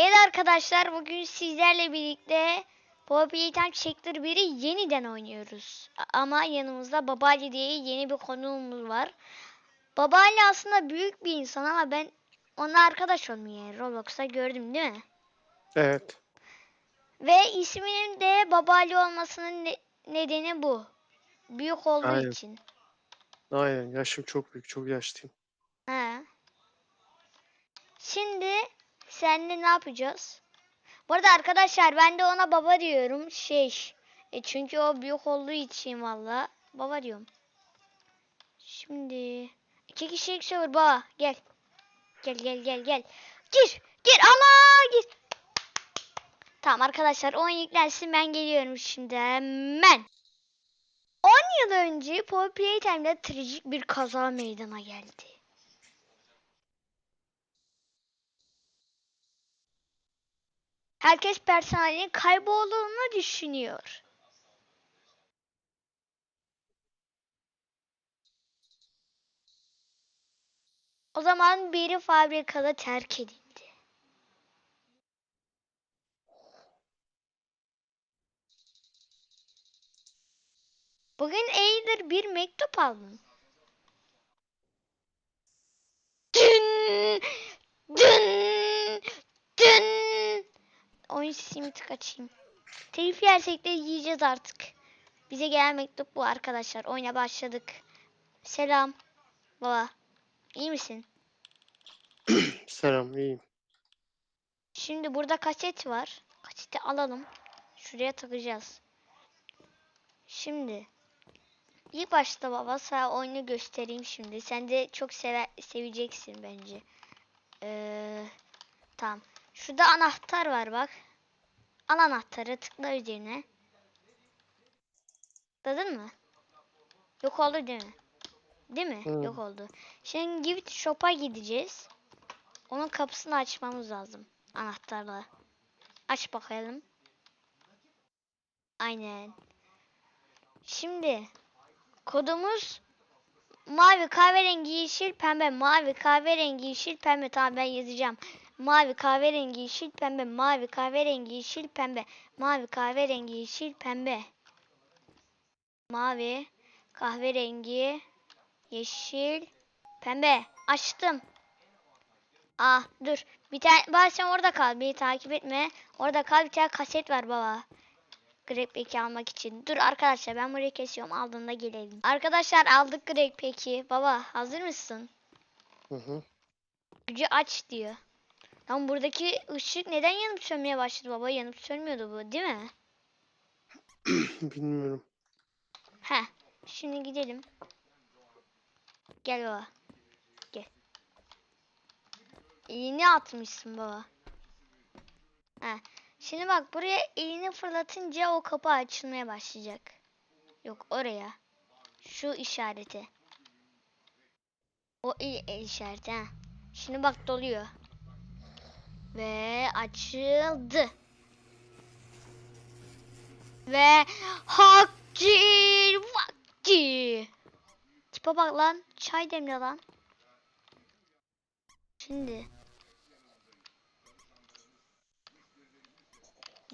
Evet arkadaşlar bugün sizlerle birlikte Poppy Time Chapter 1'i yeniden oynuyoruz. Ama yanımızda Babali diye yeni bir konuğumuz var. Babali aslında büyük bir insan ama ben onunla arkadaş olmayı Roblox'ta gördüm değil mi? Evet. Ve isminin de Babali olmasının ne- nedeni bu. Büyük olduğu Aynen. için. Aynen. Yaşım çok büyük. Çok yaşlıyım. He. Şimdi seninle ne yapacağız? Bu arada arkadaşlar ben de ona baba diyorum. Şey. E çünkü o büyük olduğu için valla. Baba diyorum. Şimdi. iki kişilik server baba. Gel. Gel gel gel gel. Gir. Gir ama gir. Tamam arkadaşlar oyun yüklensin ben geliyorum şimdi hemen. 10 yıl önce Poppy Playtime'da trajik bir kaza meydana geldi. Herkes personelin kaybolduğunu düşünüyor. O zaman biri fabrikada terk edildi. Bugün Eylül bir mektup aldım. Oyun sesimi tık açayım. Telif yersek de yiyeceğiz artık. Bize gelen mektup bu arkadaşlar. Oyuna başladık. Selam. Baba. İyi misin? Selam. iyiyim. Şimdi burada kaset var. Kaseti alalım. Şuraya takacağız. Şimdi. İlk başta baba sana oyunu göstereyim şimdi. Sen de çok seve seveceksin bence. Ee, tamam. Şurada anahtar var bak. Al anahtarı tıkla üzerine. Tıkladın mı? Yok oldu değil mi? Değil mi? Hı. Yok oldu. Şimdi gift shop'a gideceğiz. Onun kapısını açmamız lazım. Anahtarla. Aç bakalım. Aynen. Şimdi kodumuz mavi kahverengi yeşil pembe mavi kahverengi yeşil pembe tamam ben yazacağım. Mavi kahverengi yeşil pembe mavi kahverengi yeşil pembe mavi kahverengi yeşil pembe mavi kahverengi yeşil pembe açtım. Ah dur. Bir tane bari sen orada kal. Beni takip etme. Orada kal bir tane kaset var baba. Greg Pack'i almak için. Dur arkadaşlar ben burayı kesiyorum. Aldığında gelelim. Arkadaşlar aldık Greg Pack'i. Baba hazır mısın? Hı hı. Gücü aç diyor. Lan buradaki ışık neden yanıp sönmeye başladı baba? Yanıp sönmüyordu bu değil mi? Bilmiyorum. He. Şimdi gidelim. Gel baba. Gel. Elini atmışsın baba. He. Şimdi bak buraya elini fırlatınca o kapı açılmaya başlayacak. Yok oraya. Şu işarete. O el, el işareti ha. Şimdi bak doluyor. Ve açıldı. Ve hakki vakti. Tipe bak lan. Çay demle lan. Şimdi.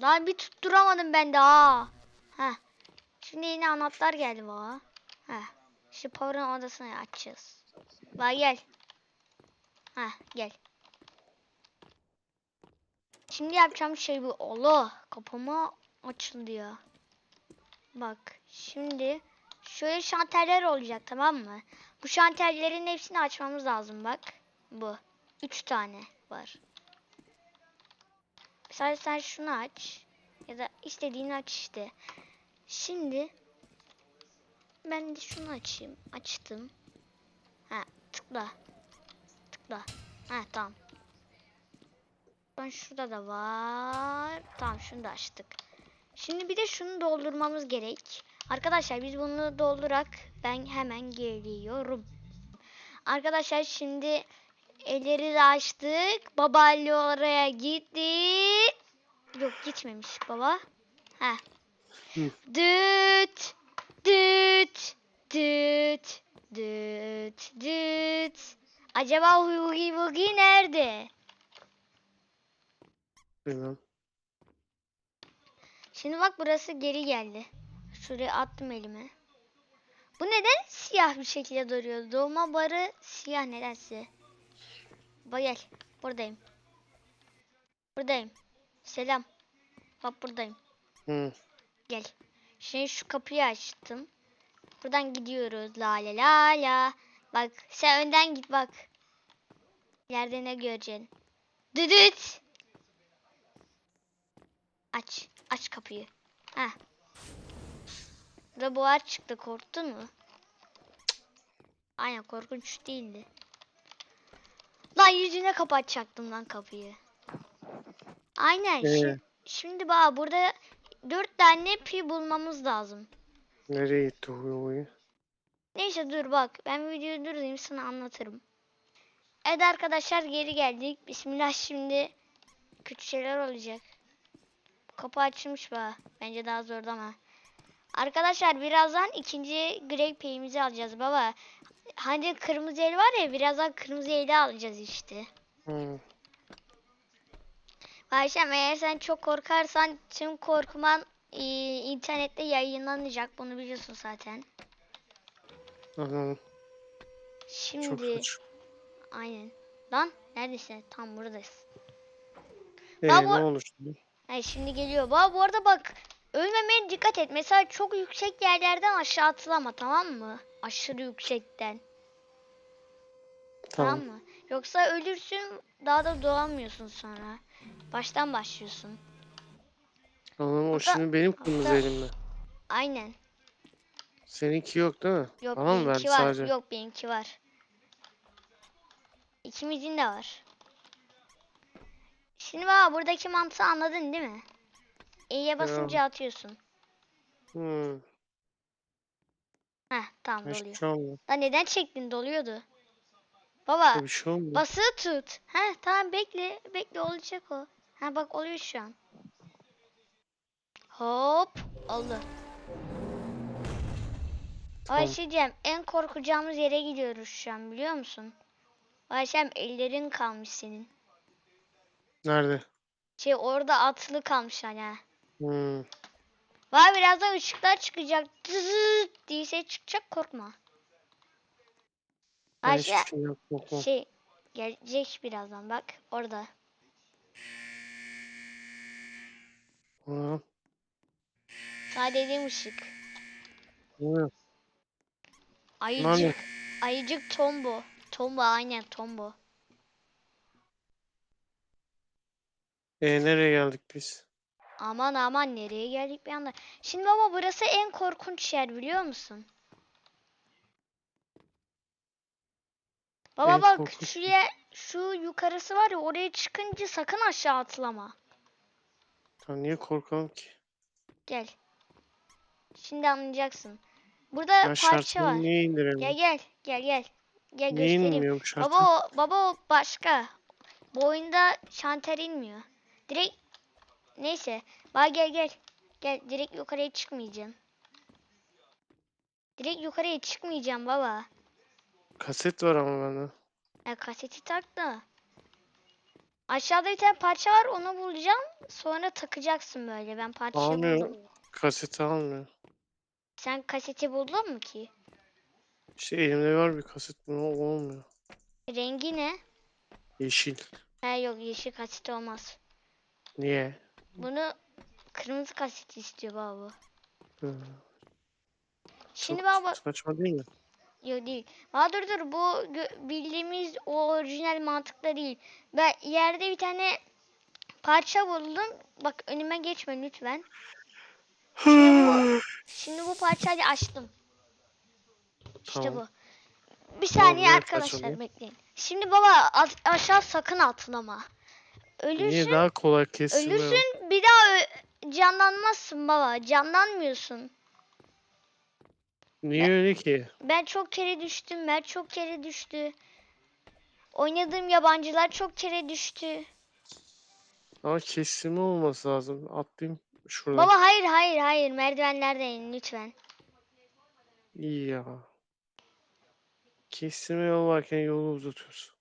Lan bir tutturamadım ben de ha. Heh. Şimdi yine anahtar geldi bana. Heh. Şimdi Power'ın odasını açacağız. Bak gel. Heh gel. Şimdi yapacağım şey bu. Allah kapıma açıldı ya. Bak şimdi şöyle şanterler olacak tamam mı? Bu şanterlerin hepsini açmamız lazım bak. Bu. Üç tane var. Sadece sen şunu aç. Ya da istediğini aç işte. Şimdi ben de şunu açayım. Açtım. Ha tıkla. Tıkla. Ha tamam. Ben şurada da var. Tamam şunu da açtık. Şimdi bir de şunu doldurmamız gerek. Arkadaşlar biz bunu doldurak ben hemen geliyorum. Arkadaşlar şimdi elleri de açtık. Babalı oraya gitti. Yok gitmemiş baba. Ha. Hı. Düt düt düt düt düt. Acaba Hugi Wugi nerede? Şimdi bak burası geri geldi. Şuraya attım elime. Bu neden siyah bir şekilde duruyor? Doğma barı siyah nedense. Bak gel. Buradayım. Buradayım. Selam. Bak buradayım. Hı. Gel. Şimdi şu kapıyı açtım. Buradan gidiyoruz. La la la la. Bak sen önden git bak. Yerde ne göreceksin? Düdüt. Aç. Aç kapıyı. Heh. Burada buhar çıktı. Korktun mu? Aynen korkunç değildi. Lan yüzüne kapatacaktım lan kapıyı. Aynen. Ee? Şimdi, şimdi bak burada dört tane pi bulmamız lazım. Nereye gitti bu oyun? Neyse dur bak ben videoyu durdurayım sana anlatırım. Evet arkadaşlar geri geldik. Bismillah şimdi kötü şeyler olacak. Kapı açılmış bak. Bence daha zordu ama. Arkadaşlar birazdan ikinci Grey Pay'imizi alacağız baba. Hani kırmızı el var ya birazdan kırmızı eli alacağız işte. Hı. Ayşem eğer sen çok korkarsan tüm korkman e, internette yayınlanacak. Bunu biliyorsun zaten. Çok Şimdi saçma. aynen. Lan neredesin? Tam buradayız. Ee, Lan ne bu- oldu Ay şimdi geliyor. Bak bu arada bak ölmemeye dikkat et. Mesela çok yüksek yerlerden aşağı atlama tamam mı? Aşırı yüksekten. Tamam, Tamam. mı? Yoksa ölürsün daha da doğamıyorsun sonra. Baştan başlıyorsun. Anladım. O şimdi benim kırmızı burada- elimle. Aynen. Seninki yok değil mi? Yok Bana benimki var. sadece? Yok benimki var. İkimizin de var. Şimdi bak buradaki mantığı anladın değil mi? E'ye basınca atıyorsun. Hı. Heh tamam Hiçbir doluyor. şey olmuyor. Lan neden çektin doluyordu? Baba Bir şey olmuyor. basılı tut. Heh tamam bekle. Bekle olacak o. Ha bak oluyor şu an. Hop oldu. Tamam. Ayşe'cim en korkacağımız yere gidiyoruz şu an biliyor musun? Ayşem ellerin kalmış senin. Nerede? Şey orada atlı kalmış hani. ha. Hı. Var birazdan ışıklar çıkacak. Tızıt diye ses çıkacak korkma. Ben hiçbir şey yok. Korkmam. şey gelecek birazdan bak orada. Sana dediğim ışık. Ayıcık. Ayıcık tombo. Tombo aynen tombo. E nereye geldik biz? Aman aman nereye geldik bir anda. Şimdi baba burası en korkunç yer biliyor musun? Baba En bak korkunç şu yer, şu yukarısı var ya oraya çıkınca sakın aşağı atlama. Ya niye korkalım ki? Gel. Şimdi anlayacaksın. Burada Ya parça şartını var. niye indirelim? Gel gel gel gel. Gel Niye göstereyim. Baba o, baba o başka. Bu oyunda şanter inmiyor. Direkt neyse. Bak gel gel. Gel direkt yukarıya çıkmayacağım. Direkt yukarıya çıkmayacağım baba. Kaset var ama bende. Ya kaseti tak da. Aşağıda bir tane parça var onu bulacağım. Sonra takacaksın böyle. Ben parçayı Almıyor. buldum. Kaseti almıyor. Sen kaseti buldun mu ki? İşte elimde var bir kaset bu olmuyor. Rengi ne? Yeşil. Ha yok yeşil kaset olmaz. Niye? Bunu kırmızı kaset istiyor baba. Hı. Şimdi Çok baba saçma değil mi? Yok değil. Aa dur dur bu bildiğimiz o orijinal mantıkla değil. Ben yerde bir tane parça buldum. Bak önüme geçme lütfen. Şimdi bu parçayı açtım. İşte Tamam. bu. Bir saniye nereye arkadaşlar bekleyin. Şimdi baba aşağı sakın atlama. Niye Ölürsün, daha kolay kessin? ölürsün bir daha canlanmazsın baba. Canlanmıyorsun. Niye öyle ki? Ben çok kere düştüm. Mert çok kere düştü. Oynadığım yabancılar çok kere düştü. Ama kesimi olması lazım. Atlayayım şuradan. Baba hayır hayır hayır merdivenlerden in lütfen. İyi ya. Kesime yol varken yolu uzatıyorsun.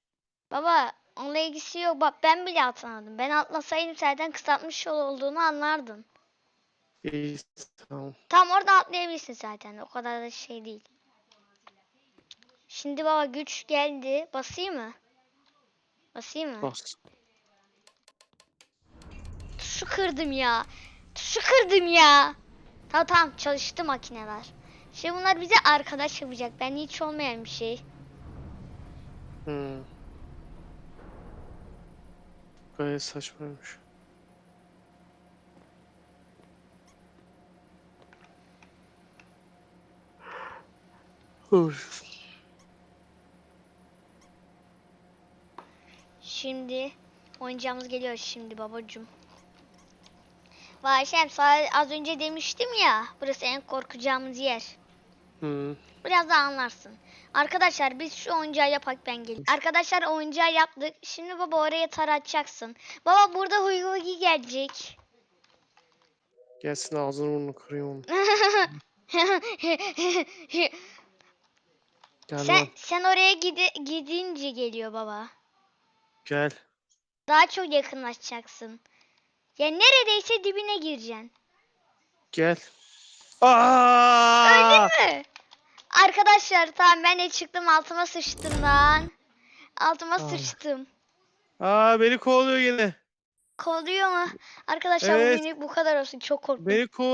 Baba Onunla ilgisi yok. Bak ben bile atlamadım. Ben atlasaydım zaten kısaltmış yol olduğunu anlardın. İyi tamam. Tam orada atlayabilirsin zaten. O kadar da şey değil. Şimdi baba güç geldi. Basayım mı? Basayım mı? Bas. Tuşu kırdım ya. Tuşu kırdım ya. Tamam tamam çalıştı makineler. Şimdi bunlar bize arkadaş yapacak. Ben hiç olmayan bir şey. Hmm. Gayet saçmaymış. Şimdi oyuncağımız geliyor şimdi babacım. Vay Şem sana az önce demiştim ya. Burası en korkacağımız yer. Hmm. Biraz daha anlarsın. Arkadaşlar biz şu oyuncağı yapak ben geleyim. Arkadaşlar oyuncağı yaptık. Şimdi baba oraya taratacaksın. Baba burada Huy Huy gelecek. Gelsin ağzını burnunu kırayım onu. Gel sen lan. sen oraya gidi, gidince geliyor baba. Gel. Daha çok yakınlaşacaksın. Ya neredeyse dibine gireceksin. Gel. Aa! Öldün mü? Arkadaşlar tamam ben de çıktım altıma sıçtım lan. Altıma Aa. sıçtım. Aa beni kovalıyor yine. Kovalıyor mu? Arkadaşlar Evet. bugünlük bu kadar olsun. Çok korktum. Beni kovalıyor.